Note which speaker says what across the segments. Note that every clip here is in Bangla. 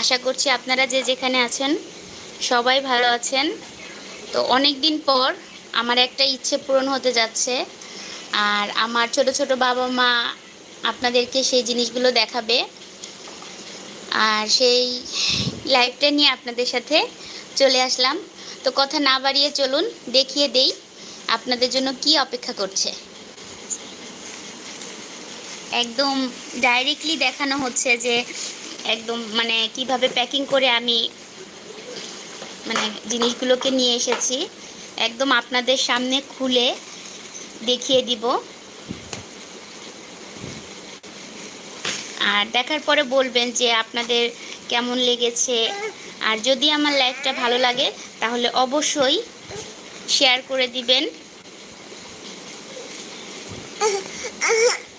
Speaker 1: আশা করছি আপনারা যে যেখানে আছেন, সবাই ভালো আছেন। তো অনেক দিন পর আমার একটা ইচ্ছে পূরণ হতে যাচ্ছে। আর আমার ছোট ছোট বাবা মা আপনাদেরকে সেই জিনিসগুলো দেখাবে। আর সেই লাইফটা নিয়ে আপনাদের সাথে চলে আসলাম। তো কথা না বাড়িয়ে চলুন, দেখিয়ে দেই আপনাদের জন্য কি অপেক্ষা করছে। একদম ডাইরেক্টলি দেখানো হচ্ছে যে একদম মানে কীভাবে প্যাকিং করে আমি মানে জিনিসগুলোকে নিয়ে এসেছি, একদম আপনাদের সামনে খুলে দেখিয়ে দিব। আর দেখার পরে বলবেন যে আপনাদের কেমন লেগেছে। আর যদি আমার লাইফটা ভালো লাগে, তাহলে অবশ্যই শেয়ার করে দিবেন।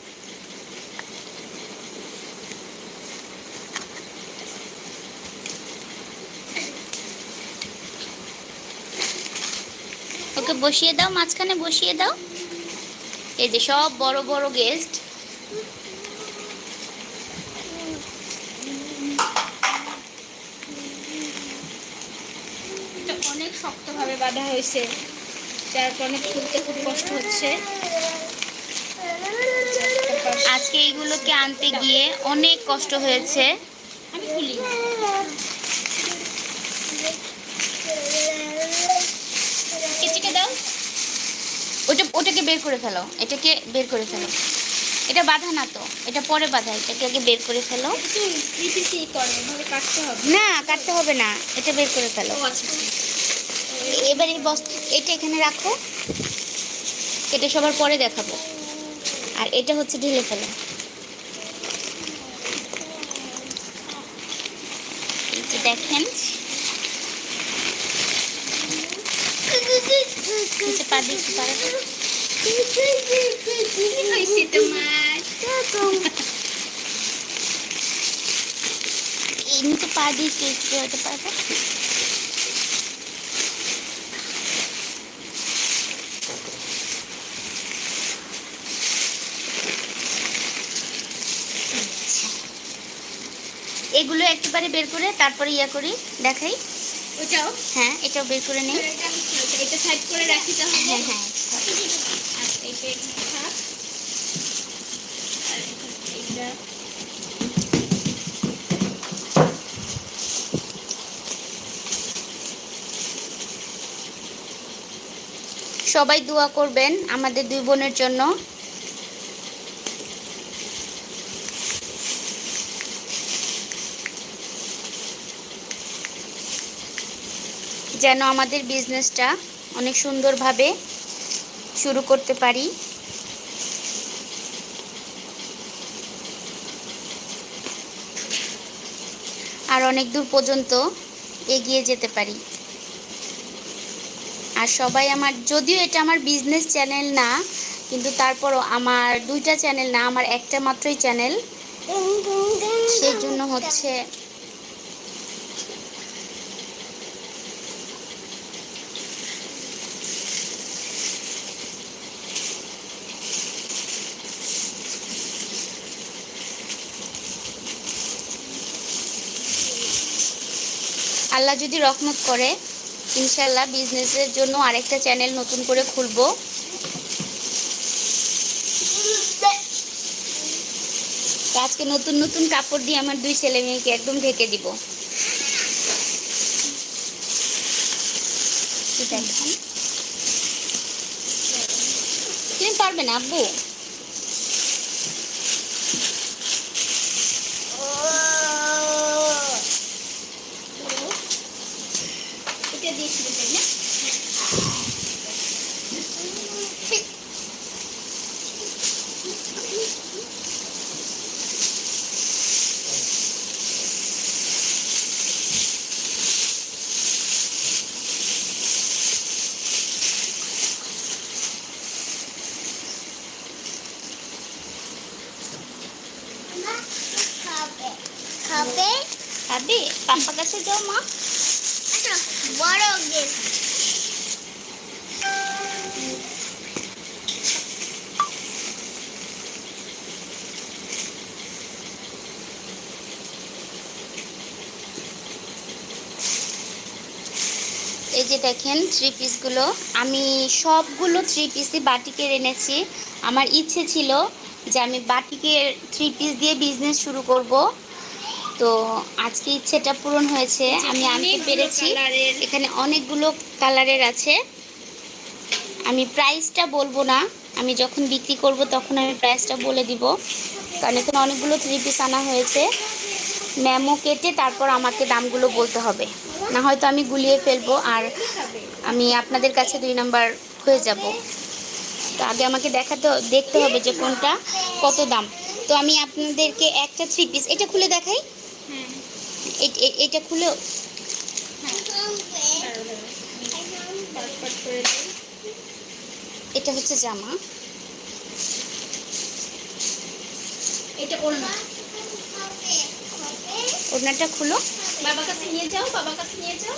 Speaker 1: বসিয়ে দাও মাঝখানে বসিয়ে দাও। এই যে সব বড় বড় গেস্ট
Speaker 2: এটা অনেক শক্তভাবে বাঁধা হয়েছে। যার কারণে খুলতে খুব কষ্ট হচ্ছে।
Speaker 1: আজকে এইগুলোকে আনতে গিয়ে অনেক কষ্ট হয়েছে।
Speaker 2: আমি খুলি কেচিকে দাও
Speaker 1: ওটা ওটাকে বের করে ফেলো। এটাকে বের করে ফেলো। এটা বাঁধা না তো এটা পরে বাঁধা। এটাকে আগে বের করে ফেলো। না কাটতে হবে না এটা বের করে ফেলো।
Speaker 2: আচ্ছা।
Speaker 1: এবার এই বস্তা এটা এখানে রাখো। এটা সবার পরে দেখাবো। আর এটা হচ্ছে ঢেলে ফেলো। দেখেন। নিচে পা দিয়ে একটু
Speaker 2: হয়েছে তোমার
Speaker 1: নিচে পা হতে পারবে এগুলো বের করে তারপরে ইয়া করি দেখাই।
Speaker 2: ওটাও
Speaker 1: হ্যাঁ এটাও বের করে নেই।
Speaker 2: এটা সাইড করে রাখি তাহলে?
Speaker 1: হ্যাঁ হ্যাঁ
Speaker 2: আচ্ছা এটা এখানে থাক। আর এখানে
Speaker 1: সবাই দোয়া করবেন আমাদের দুই বোনের জন্য। যেন আমাদের বিজনেসটা অনেক সুন্দরভাবে শুরু করতে পারি। আর অনেক দূর পর্যন্ত এগিয়ে যেতে পারি। আর সবাই আমার যদিও এটা আমার বিজনেস চ্যানেল না কিন্তু তারপরও আমার দুইটা চ্যানেল না আমার একটা মাত্রই চ্যানেল সেই জন্য হচ্ছে আল্লাহ যদি রহমত করে ইনশাল্লাহ বিজনেসের জন্য আরেকটা চ্যানেল নতুন করে খুলবো। আজকে নতুন নতুন কাপড় দিয়ে আমার দুই ছেলে মেয়েকে একদম ঢেকে দিব। তুমি পারবে না, আব্বু
Speaker 2: এটা দিয়ে শুরু করি না
Speaker 1: খাবে খাবে পাপা কাছে যাও মা
Speaker 2: বড় গেস্ট
Speaker 1: এই যে দেখেন থ্রি পিসগুলো আমি সবগুলো থ্রি পিসই বাটিকের এনেছি। আমার ইচ্ছে ছিল যে আমি বাটিকের থ্রি পিস দিয়ে বিজনেস শুরু করব। তো আজকে ইচ্ছেটা পূরণ হয়েছে। আমি আনতে পেরেছি। এখানে অনেকগুলো কালারের আছে। আমি প্রাইসটা বলব না। আমি যখন বিক্রি করব তখন আমি প্রাইসটা বলে দিব। কারণ এখানে অনেকগুলো থ্রি পিস আনা হয়েছে। ম্যামো কেটে তারপর আমাকে দামগুলো বলতে হবে। না হয়তো আমি গুলিয়ে ফেলব আর আমি আপনাদের কাছে দুই নাম্বার হয়ে যাব। তো আগে আমাকে দেখাতে দেখতে হবে যে কোনটা কত দাম। তো আমি আপনাদেরকে একটা থ্রি পিস এটা খুলে দেখাই। এটা খুলে। এটা হচ্ছে জামা।
Speaker 2: এটা ওড়না।
Speaker 1: ওড়নাটা খুলো।
Speaker 2: বাবার কাছে নিয়ে যাও বাবার কাছে নিয়ে যাও।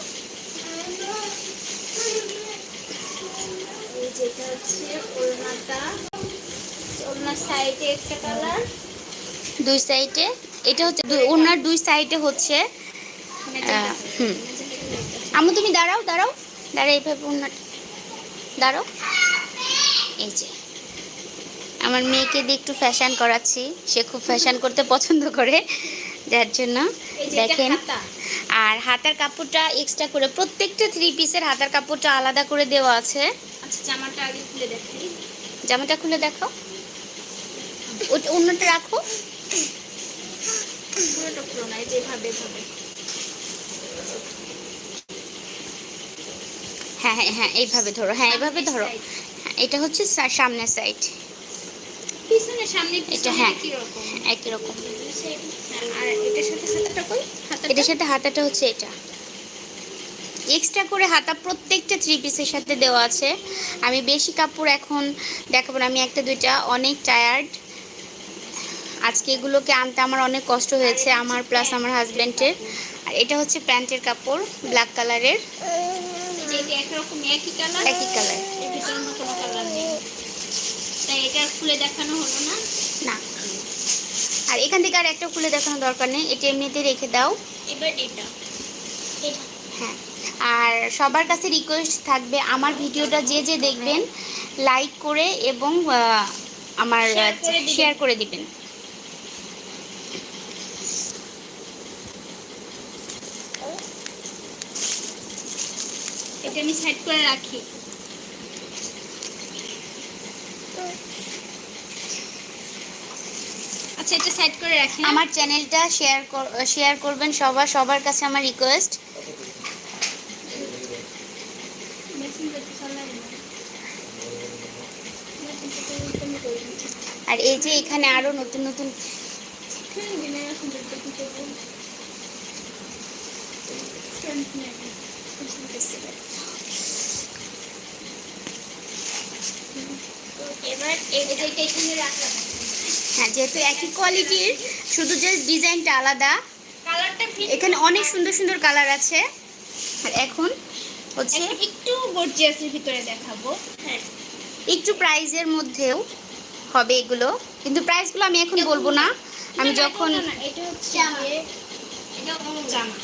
Speaker 2: যেটা হচ্ছে ওড়নাটা। ওড়নার সাইডে একটা কালার।
Speaker 1: দুই সাইডে? এটা হচ্ছে দুই- ওড়নার দুই সাইডে হচ্ছে হুম। আমু তুমি দাঁড়াও দাঁড়াও। দাঁড়াও এইভাবে ওড়নাটা। দাঁড়াও। এই যে। আমার মেয়েকে দিয়ে একটু ফ্যাশন করাচ্ছি। সে খুব ফ্যাশন করতে পছন্দ করে যার জন্য দেখেন। আর হাতার কাপড়টা এক্সট্রা করে প্রত্যেকটা থ্রি পিসের হাতার কাপড়টা আলাদা করে দেওয়া আছে।
Speaker 2: আচ্ছা জামাটা আগে খুলে দেখাই
Speaker 1: জামাটা খুলে দেখো ওটা অন্যটা রাখো।
Speaker 2: পুরোটা পুরো নাই যেভাবে ভাবে
Speaker 1: হ্যাঁ হ্যাঁ হ্যাঁ এইভাবে ধরো। হ্যাঁ এইভাবে ধরো। হ্যাঁ, এটা হচ্ছে সামনের সাইড
Speaker 2: পিছনে সামনে
Speaker 1: এটা হ্যাঁ একই রকম।
Speaker 2: আর এটার সাথে হাতাটা
Speaker 1: হচ্ছে এটা। এক্সট্রা করে হাতা প্রত্যেকটা থ্রি পিসের সাথে দেওয়া আছে। আমি বেশি কাপড় এখন দেখাবো না আমি একটা দুইটা অনেক টায়ার্ড আজকে এগুলোকে আনতে আমার অনেক কষ্ট হয়েছে আমার প্লাস আমার হাজব্যান্ডের আর এটা হচ্ছে প্যান্টের কাপড় ব্ল্যাক কালারের
Speaker 2: একই কালার
Speaker 1: একই কালার
Speaker 2: এটা খুলে দেখানো হলো না?
Speaker 1: না। আর এখান থেকে আর একটা খুলে দেখানোর দরকার নেই। এটা এমনিতে রেখে দাও।
Speaker 2: এবার এটা।
Speaker 1: হ্যাঁ। আর সবার কাছে রিকোয়েস্ট থাকবে আমার ভিডিওটা যে যে দেখবেন লাইক করে এবং আমার। শেয়ার করে দিবেন।
Speaker 2: এটা আমি সাইড করে রাখি। আচ্ছা এটা সাইড করে রাখি
Speaker 1: আমার চ্যানেলটা শেয়ার শেয়ার করবেন সবার সবার কাছে আমার রিকোয়েস্ট। আর এই যে এখানে আরও নতুন নতুন
Speaker 2: এবার এই যে এটা এখানে রাখলাম
Speaker 1: হ্যাঁ যেহেতু একই কোয়ালিটির শুধু যে ডিজাইনটা আলাদা।
Speaker 2: কালারটা
Speaker 1: এখানে অনেক সুন্দর সুন্দর কালার আছে। আর এখন হচ্ছে
Speaker 2: একটু গর্জিয়াসের ভিতরে দেখাবো। হ্যাঁ।
Speaker 1: একটু প্রাইজের মধ্যেও হবে এগুলো। কিন্তু প্রাইসগুলো আমি এখন বলব না। আমি যখন
Speaker 2: এটা হচ্ছে এটা জামা।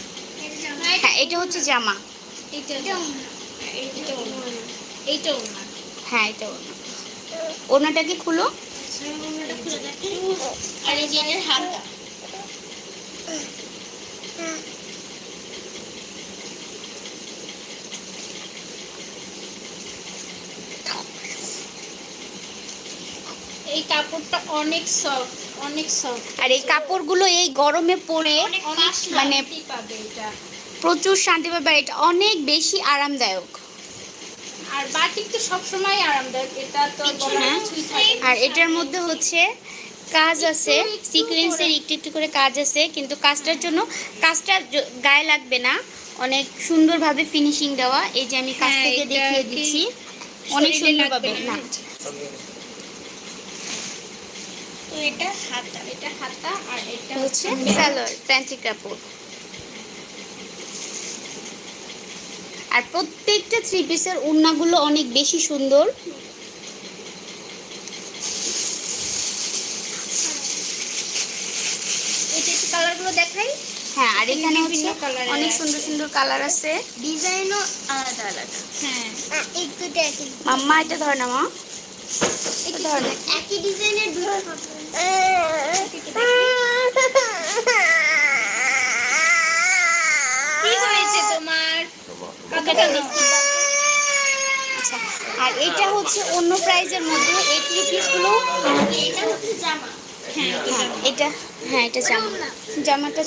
Speaker 1: হ্যাঁ এটা হচ্ছে জামা। হ্যাঁ এটা ওড়না। ওড়নাটাকে খুলো।
Speaker 2: আর এই এটার হাতটা। এই কাপড়টা অনেক সফট অনেক সফট
Speaker 1: আর এই কাপড়গুলো এই গরমে পরে মানে প্রচুর শান্তি পাবে এটা অনেক বেশি আরামদায়ক
Speaker 2: আর বাটিক তো সবসময় আরামদায়ক এটা তো।
Speaker 1: আর এটার মধ্যে হচ্ছে কাজ আছে সিকোয়েন্সের একটু একটু করে কাজ আছে কিন্তু কাজটার জন্য কাজটা গায়ে লাগবে না। অনেক সুন্দরভাবে ফিনিশিং দেওয়া এই যে আমি কাছ
Speaker 2: হ্যাঁ,
Speaker 1: থেকে দেখিয়ে দিচ্ছি। অনেক সুন্দরভাবে না?
Speaker 2: এটা হাতা এটা হাতা আর এটা
Speaker 1: হচ্ছে স্যালোয়ার প্যান্টের কাপড়। আর প্রত্যেকটা থ্রি পিসের উন্নাগুলো অনেক বেশি সুন্দর।
Speaker 2: কালারগুলো দেখাই।
Speaker 1: হ্যাঁ আর এখানে হচ্ছে অনেক সুন্দর সুন্দর কালার আছে।
Speaker 3: ডিজাইনও আলাদা আলাদা।
Speaker 2: হ্যাঁ।
Speaker 1: মাম্মা এটা ধর না মা। এটা ধর
Speaker 3: একই ডিজাইনের দুটো
Speaker 2: কি হয়েছে তোমার
Speaker 1: কাকাটা বিস্কিট। আচ্ছা আর এটা হচ্ছে অন্য প্রাইজের মধ্যে এই থ্রি পিসগুলো
Speaker 3: এটা হচ্ছে জামা।
Speaker 2: হ্যাঁ এটা
Speaker 1: হ্যাঁ এটা হ্যাঁ এটা জামা। জামাটা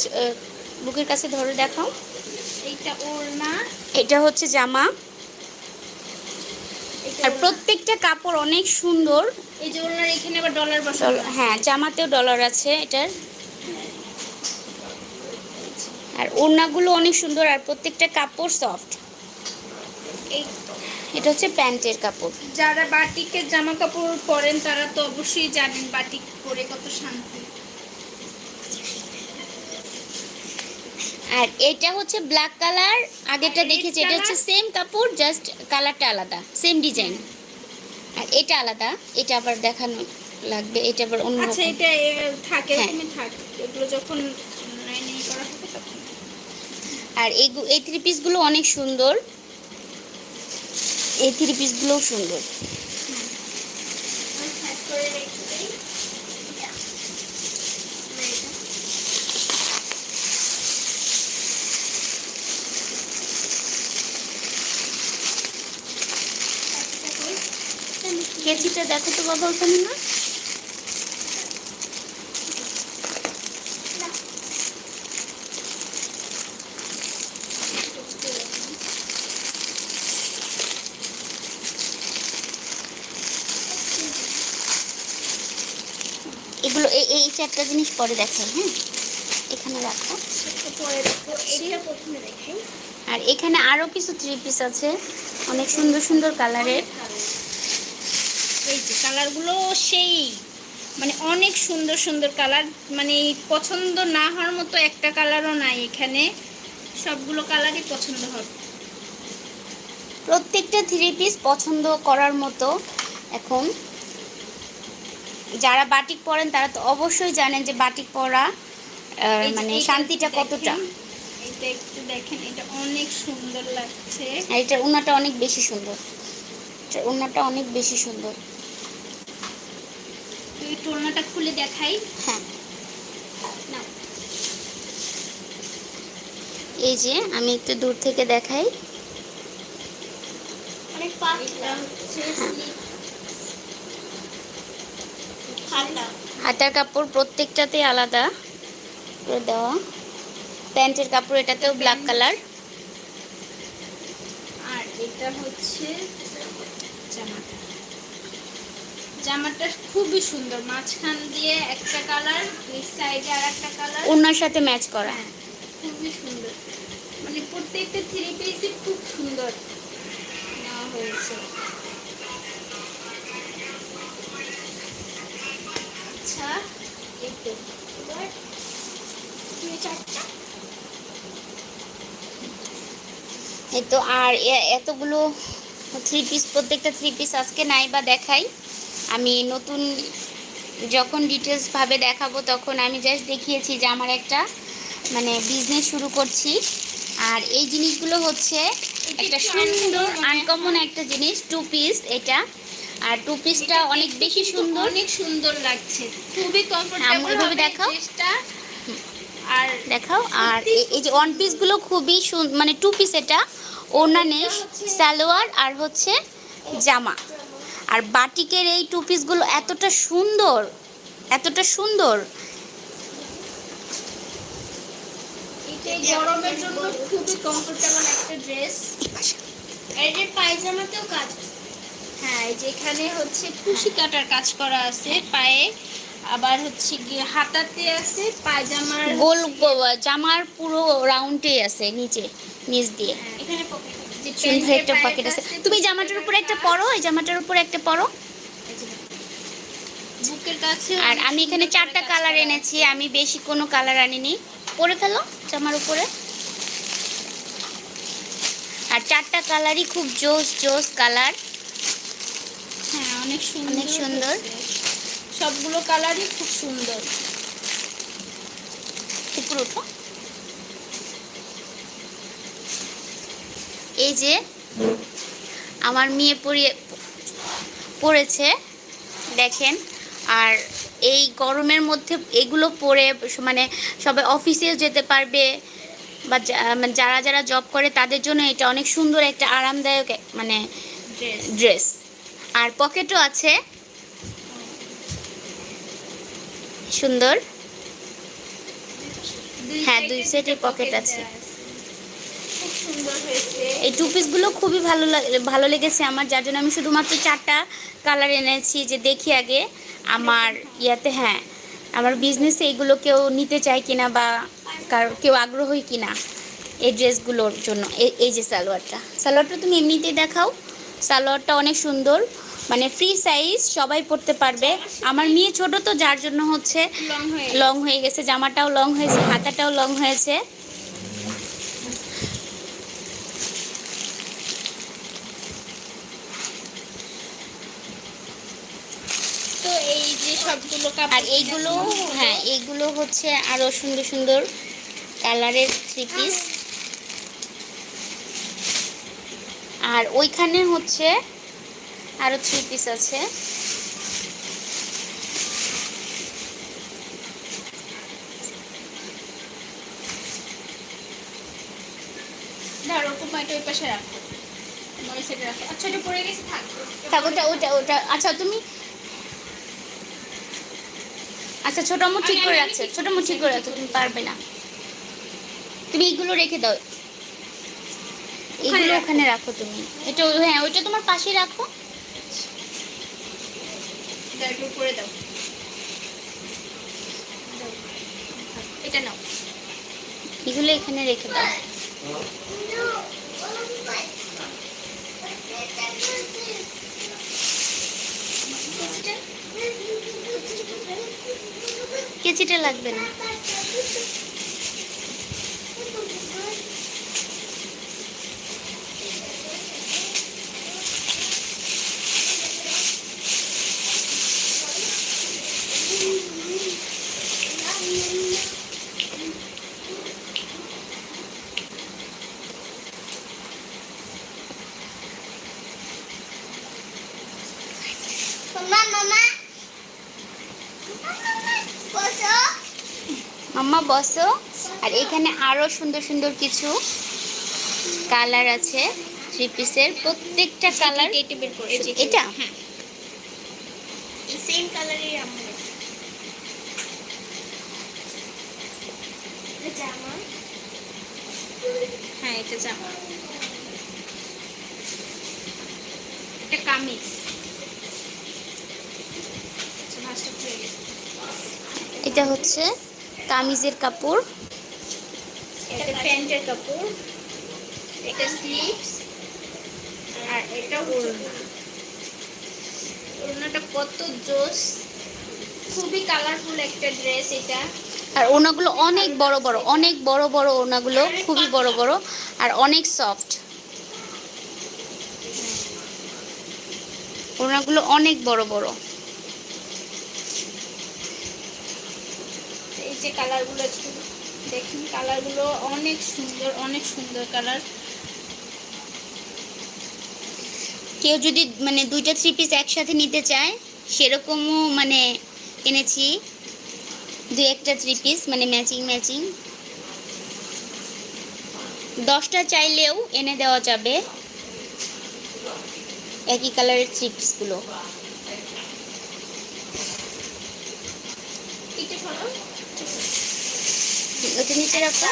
Speaker 1: বুকের কাছে ধরে দেখাও।
Speaker 2: এইটা ওড়না।
Speaker 1: এটা হচ্ছে জামা। আর প্রত্যেকটা কাপড় অনেক সুন্দর।
Speaker 2: এই যে ওড়নার এখানে আবার ডলার বসানো
Speaker 1: হ্যাঁ জামাতেও ডলার আছে এটার। আর ওড়নাগুলো অনেক সুন্দর আর প্রত্যেকটা কাপড় সফট
Speaker 2: এই
Speaker 1: এটা হচ্ছে প্যান্টের কাপড়।
Speaker 2: যারা বাটিকের জামা কাপড় পরেন তারা তো অবশ্যই জানেন বাটিক পরে কত শান্তি।
Speaker 1: আর এটা হচ্ছে ব্ল্যাক কালার আগেরটা দেখেছি এটা হচ্ছে? সেম কাপড় জাস্ট কালারটা আলাদা সেম ডিজাইন আর এটা আলাদা এটা আবার দেখানো লাগবে এটা আবার অন্য
Speaker 2: আচ্ছা এটা থাকে
Speaker 1: হ্যাঁ।
Speaker 2: এরকমই থাকে এগুলো যখন অনলাইনে করা হবে তখন।
Speaker 1: আর এই এই থ্রি পিসগুলো অনেক সুন্দর। এই থ্রি পিসগুলোও সুন্দর। কেচিটা দেখো তো বাবা ওখানে না এগুলো এই এই চারটা জিনিস পরে দেখাই হ্যাঁ এখানে রাখো। আর এখানে আরও কিছু থ্রি পিস আছে। অনেক সুন্দর সুন্দর কালারের
Speaker 2: এই যে কালারগুলো সেই মানে অনেক সুন্দর সুন্দর কালার মানে পছন্দ না হওয়ার মতো একটা কালারও নাই এখানে। সবগুলো কালারই পছন্দ হবে।
Speaker 1: প্রত্যেকটা থ্রি পিস পছন্দ করার মতো এখন যারা বাটিক পরেন তারা তো অবশ্যই জানেন যে বাটিক পরা মানে শান্তিটা কতটা।
Speaker 2: এটা একটু দেখেন এটা অনেক সুন্দর লাগছে।
Speaker 1: আর এটার উন্নাটা অনেক বেশি সুন্দর। এটার অনেক বেশি সুন্দর।
Speaker 2: টোলনাটা খুলে দেখাই।
Speaker 1: হ্যাঁ। এই যে আমি একটু দূর থেকে দেখাই।
Speaker 3: অনেক পাতলা হচ্ছে।
Speaker 1: হাতার কাপড় প্রত্যেকটাতে আলাদা। করে দেওয়া প্যান্টের কাপড় এটাতেও ব্ল্যাক কালার
Speaker 2: আর এটা হচ্ছে জামাটা। জামাটা খুবই সুন্দর। মাঝখান দিয়ে একটা কালার দুই সাইডে আর একটা কালার
Speaker 1: ওনার সাথে ম্যাচ করা।
Speaker 2: হ্যাঁ খুবই সুন্দর। মানে প্রত্যেকটা থ্রি পিসই খুব সুন্দর নেওয়া হয়েছে।
Speaker 3: এবার।
Speaker 1: এই তো আর এতগুলো থ্রি পিস প্রত্যেকটা থ্রি পিস আজকে নাই বা দেখাই আমি নতুন যখন ডিটেলস ভাবে দেখাবো তখন আমি জাস্ট দেখিয়েছি যে আমার একটা মানে বিজনেস শুরু করছি আর এই জিনিসগুলো হচ্ছে একটা সুন্দর আনকমন একটা জিনিস টু পিস এটা আর টু পিসটা অনেক বেশি সুন্দর।
Speaker 2: অনেক সুন্দর লাগছে। খুবই কমফোর্টেবল
Speaker 1: আম্মু, এভাবে দেখাও।
Speaker 2: আর
Speaker 1: দেখাও। আর এই যে ওয়ান পিসগুলো খুবই মানে টু পিস এটা ওড়না নেই সালোয়ার আর হচ্ছে জামা। আর বাটিকের এই টু পিসগুলো এতটা সুন্দর এতটা সুন্দর।
Speaker 2: গরমের জন্য খুবই কমফোর্টেবল একটা ড্রেস
Speaker 3: এটার পায়জামাতেও কাজ আছে।
Speaker 2: হ্যাঁ এই যে এখানে হচ্ছে কুশি কাটার কাজ করা আছে পায়ে। আবার হচ্ছে গিয়ে হাতাতে আছে পায়জামার
Speaker 1: গোল জামার পুরো রাউন্ডেই আছে নিচে নিচ দিয়ে।
Speaker 2: হ্যাঁ, এখানে
Speaker 1: সুন্দর একটা পকেট আছে। তুমি জামাটার উপরে একটা পরো এই জামাটার উপরে একটা পরো।
Speaker 2: বুকের কাছে
Speaker 1: আর আমি এখানে চারটা কালার এনেছি আমি বেশি কোনো কালার আনিনি। পরে ফেলো জামার উপরে। আর চারটা কালারই খুব জোস জোস কালার
Speaker 2: অনেক সুন্দর
Speaker 1: অনেক সুন্দর।
Speaker 2: সবগুলো কালারই খুব সুন্দর।
Speaker 1: উপরে উঠো এই যে আমার মেয়ে পরিয়ে পড়েছে দেখেন। আর এই গরমের মধ্যে এগুলো পরে মানে সবাই অফিসেও যেতে পারবে বা মানে যারা যারা জব করে তাদের জন্য এটা অনেক সুন্দর একটা আরামদায়ক মানে
Speaker 2: ড্রেস
Speaker 1: আর পকেটও আছে। সুন্দর। হ্যাঁ, দুই এ pocket আছে। এই টু পিসগুলো খুবই ভালো ভালো লেগেছে আমার যার জন্য আমি শুধুমাত্র চারটা কালার এনেছি যে দেখি আগে আমার ইয়াতে হ্যাঁ আমার বিজনেসে এইগুলো কেউ নিতে চায় কিনা বা কার- কেউ আগ্রহী কিনা এই ড্রেসগুলোর জন্য এই- এই যে সালোয়ারটা। সালোয়ারটা তুমি এমনিতেই দেখাও সালোয়ারটা অনেক সুন্দর। মানে ফ্রি সাইজ সবাই পরতে পারবে। আমার মেয়ে ছোট তো যার জন্য হচ্ছে
Speaker 2: লং হয়ে
Speaker 1: গেছে। জামাটাও লং হয়েছে হাতাটাও লং হয়েছে।
Speaker 2: তো এই যে সবগুলো
Speaker 1: আর এইগুলো হ্যাঁ এইগুলো হচ্ছে আরও সুন্দর সুন্দর কালারের থ্রি পিস আর ওইখানে হচ্ছে আরও থ্রি পিস আছে।
Speaker 2: আচ্ছা
Speaker 1: আচ্ছা তুমি আচ্ছা ছোট আমু ঠিক করে রাখছে। ছোট আমু ঠিক করে রাখছে তুমি পারবে না। তুমি এইগুলো রেখে দাও। এগুলো। ওখানে রাখো তুমি। এটা হ্যাঁ ওইটা তোমার পাশে রাখো।
Speaker 2: এটা একটু করে দাও। দাও। এটা নাও।
Speaker 1: এগুলো এখানে রেখে দাও। কেচিটা লাগবে না
Speaker 3: মামা মামা বসো
Speaker 1: মাম্মা বসো। আর এখানে আরও সুন্দর সুন্দর কিছু কালার আছে থ্রি পিসের প্রত্যেকটা কালার
Speaker 2: এটা? হ্যাঁ।
Speaker 3: সেম কালারের জামা।
Speaker 2: হ্যাঁ এটা জামা। এটা কামিজ। আচ্ছা
Speaker 1: এটা হচ্ছে কামিজের কাপড়
Speaker 2: এটা প্যান্টের কাপড় এটা স্লিভস আর এটা ওড়না। ওড়নাটা কত জোস। খুবই কালারফুল একটা ড্রেস এটা।
Speaker 1: আর ওনাগুলো অনেক বড় বড় অনেক বড় বড় ওনাগুলো খুবই বড় বড় আর অনেক সফট ওনাগুলো অনেক বড় বড়।
Speaker 2: যে কালারগুলো একটু দেখুন কালারগুলো অনেক সুন্দর অনেক সুন্দর কালার।
Speaker 1: কেউ যদি মানে দুইটা থ্রি পিস একসাথে নিতে চায় সেরকমও মানে এনেছি। দুই একটা থ্রি পিস মানে ম্যাচিং ম্যাচিং দশটা চাইলেও এনে দেওয়া যাবে। একই কালারের থ্রি পিসগুলো
Speaker 2: এটা
Speaker 1: ওটা নিচে রাখো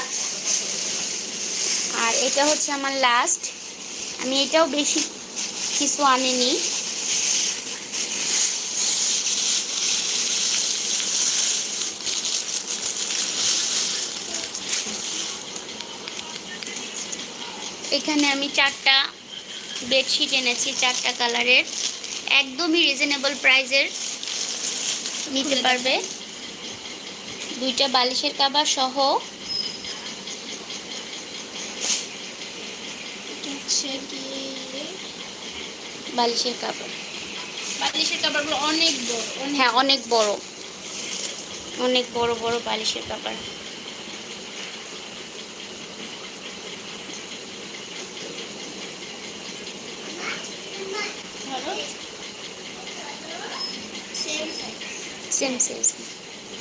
Speaker 1: আর এটা হচ্ছে আমার লাস্ট আমি এটাও বেশি কিছু আনিনি। এখানে আমি চারটা বেডশিট এনেছি চারটা কালারের একদমই রিজনেবল প্রাইজের নিতে পারবে। দুইটা বালিশের কাবার সহ বালিশের কাবার
Speaker 2: বালিশের কাবারগুলো অনেক বড়
Speaker 1: হ্যাঁ অনেক বড়। অনেক বড় বড় বালিশের কাবার same size.
Speaker 2: সেম সাইজ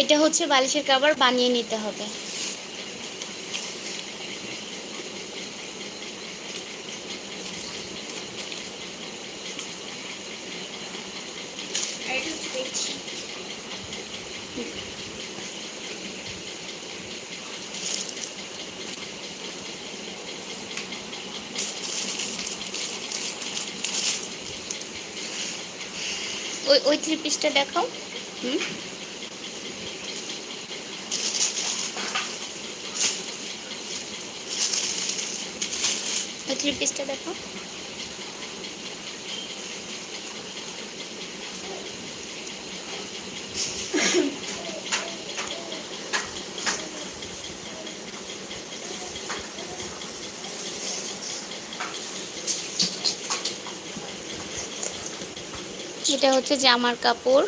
Speaker 3: এটা হচ্ছে
Speaker 1: বালিশের কাবার বানিয়ে নিতে হবে। ওই থ্রি পিসটা দেখাও। হুম? ওই থ্রি পিসটা দেখো এটা হচ্ছে জামার কাপড়।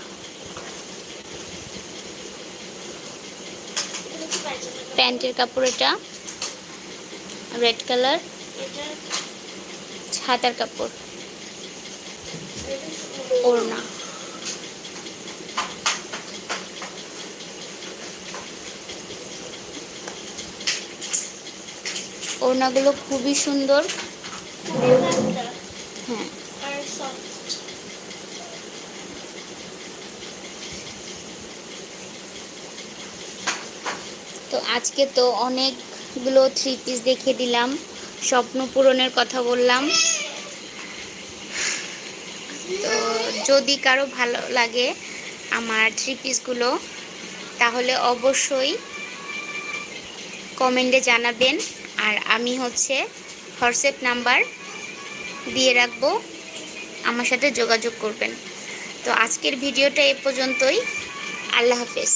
Speaker 1: প্যান্টের কাপড় এটা। Red colour. ছাতার কাপড়। ওড়না। ওড়নাগুলো খুবই সুন্দর
Speaker 3: হালকা
Speaker 1: হ্যাঁ
Speaker 3: আর সফট
Speaker 1: তো আজকে তো অনেকগুলো থ্রি পিস দেখিয়ে দিলাম। স্বপ্ন পূরণের কথা বললাম। তো যদি কারও ভালো লাগে আমার থ্রি পিসগুলো তাহলে অবশ্যই কমেন্টে জানাবেন। আর আমি হচ্ছে হোয়াটসঅ্যাপ নাম্বার দিয়ে রাখব। আমার সাথে যোগাযোগ করবেন। তো আজকের ভিডিওটা এ পর্যন্তই। আল্লাহ হাফেজ।